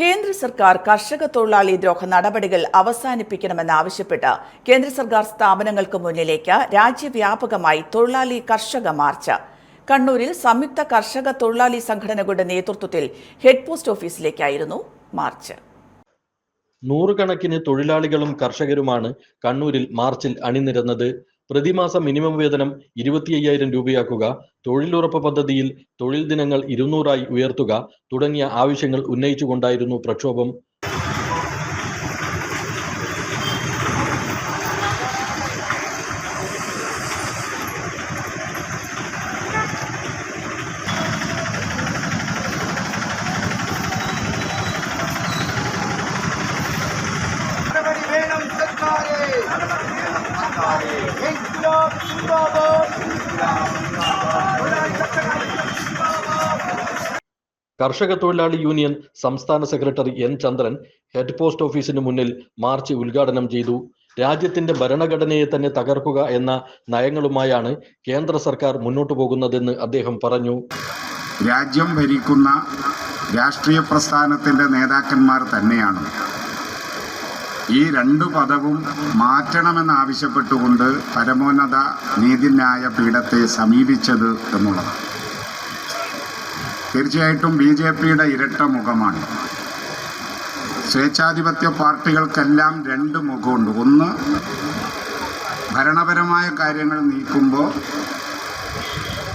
കേന്ദ്ര സർക്കാർ കർഷക തൊഴിലാളി ദ്രോഹ നടപടികൾ അവസാനിപ്പിക്കണമെന്നാവശ്യപ്പെട്ട് കേന്ദ്ര സർക്കാർ സ്ഥാപനങ്ങൾക്ക് മുന്നിലേക്ക് രാജ്യവ്യാപകമായി തൊഴിലാളി കർഷക മാർച്ച്. കണ്ണൂരിൽ സംയുക്ത കർഷക തൊഴിലാളി സംഘടനകളുടെ നേതൃത്വത്തിൽ ഹെഡ് പോസ്റ്റ് ഓഫീസിലേക്കായിരുന്നു മാർച്ച്. നൂറുകണക്കിന് തൊഴിലാളികളും കർഷകരുമാണ് കണ്ണൂരിൽ മാർച്ചിൽ അണിനിരന്നത്. പ്രതിമാസ മിനിമം വേതനം ഇരുപത്തി അയ്യായിരം രൂപയാക്കുക തൊഴിലുറപ്പ് പദ്ധതിയിൽ തൊഴിൽ ദിനങ്ങൾ ഇരുന്നൂറായി ഉയർത്തുക തുടങ്ങിയ ആവശ്യങ്ങൾ ഉന്നയിച്ചുകൊണ്ടായിരുന്നു പ്രക്ഷോഭം. നടപടി കർഷക തൊഴിലാളി യൂണിയൻ സംസ്ഥാന secretary N Chandran head post ഓഫീസിന് മുന്നിൽ മാർച്ച് ഉദ്ഘാടനം ചെയ്തു. രാജ്യത്തിന്റെ ഭരണഘടനയെ തന്നെ തകർക്കുക എന്ന നയങ്ങളുമായാണ് കേന്ദ്ര സർക്കാർ മുന്നോട്ടു പോകുന്നതെന്ന് അദ്ദേഹം പറഞ്ഞു. രാജ്യം ഭരിക്കുന്ന രാഷ്ട്രീയ പ്രസ്ഥാനത്തിന്റെ നേതാക്കന്മാർ തന്നെയാണ്. ഈ രണ്ടു പദവും മാറ്റണമെന്നാവശ്യപ്പെട്ടുകൊണ്ട് പരമോന്നത നീതിന്യായ പീഠത്തെ സമീപിച്ചത് എന്നുള്ളതാണ്. തീർച്ചയായിട്ടും ബി ജെ പിയുടെ ഇരട്ട മുഖമാണ്. സ്വേച്ഛാധിപത്യ പാർട്ടികൾക്കെല്ലാം രണ്ട് മുഖമുണ്ട്. ഒന്ന് ഭരണപരമായ കാര്യങ്ങൾ നീക്കുമ്പോൾ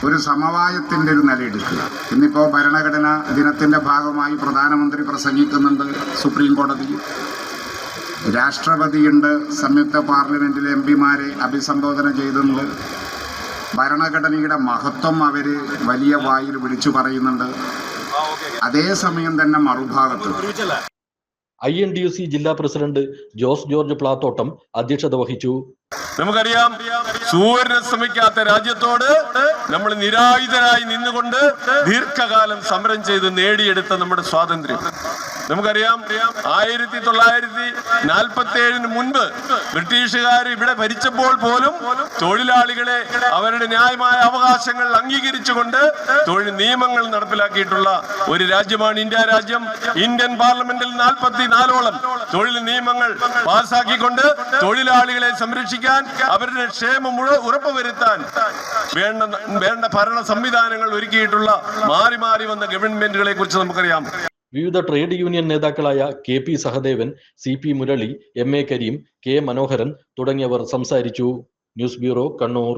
ഒരു സമവായത്തിന്റെ ഒരു നിലയെടുക്കുക. ഇന്നിപ്പോൾ ഭരണഘടനാ ദിനത്തിന്റെ ഭാഗമായി പ്രധാനമന്ത്രി പ്രസംഗിക്കുന്നുണ്ട് സുപ്രീം കോടതി. രാഷ്ട്രപതിയുണ്ട്. സംയുക്ത പാർലമെന്റിലെ എം പിമാരെ അഭിസംബോധന ചെയ്തിട്ടുണ്ട് ഭരണഘടനയുടെ മഹത്വം അവർ വലിയ വായിൽ വിളിച്ചു പറയുന്നുണ്ട്. അതേസമയം തന്നെ മറുഭാഗത്ത് I N D U C ജില്ലാ പ്രസിഡന്റ് ജോസ് ജോർജ് പ്ലാത്തോട്ടം അധ്യക്ഷത വഹിച്ചു. നമുക്കറിയാം സൂര്യനെ ശ്രമിക്കാത്ത രാജ്യത്തോട് നമ്മൾ നിരായുധരായി നിന്നുകൊണ്ട് ദീർഘകാലം സമരം ചെയ്ത് നേടിയെടുത്ത നമ്മുടെ സ്വാതന്ത്ര്യം. നമുക്കറിയാം ആയിരത്തി തൊള്ളായിരത്തി നാൽപ്പത്തി ഏഴിന് മുൻപ് ബ്രിട്ടീഷുകാർ ഇവിടെ ഭരിച്ചപ്പോൾ പോലും തൊഴിലാളികളെ അവരുടെ ന്യായമായ അവകാശങ്ങൾ അംഗീകരിച്ചുകൊണ്ട് തൊഴിൽ നിയമങ്ങൾ നടപ്പിലാക്കിയിട്ടുള്ള ഒരു രാജ്യമാണ് ഇന്ത്യ രാജ്യം. ഇന്ത്യൻ പാർലമെന്റിൽ നാൽപ്പത്തി നാലോളം തൊഴിൽ നിയമങ്ങൾ പാസാക്കിക്കൊണ്ട് തൊഴിലാളികളെ സംരക്ഷിക്കാൻ അവരുടെ ക്ഷേമം ഉറപ്പുവരുത്താൻ വേണ്ട വേണ്ട ഭരണ സംവിധാനങ്ങൾ ഒരുക്കിയിട്ടുള്ള മാറി മാറി വന്ന ഗവൺമെന്റുകളെ കുറിച്ച് നമുക്കറിയാം. വിവിധ ട്രേഡ് യൂണിയൻ നേതാക്കളായ K P Sahadevan C P Murali M A Kareem K Manoharan തുടങ്ങിയവർ സംസാരിച്ചു. News bureau Kannur.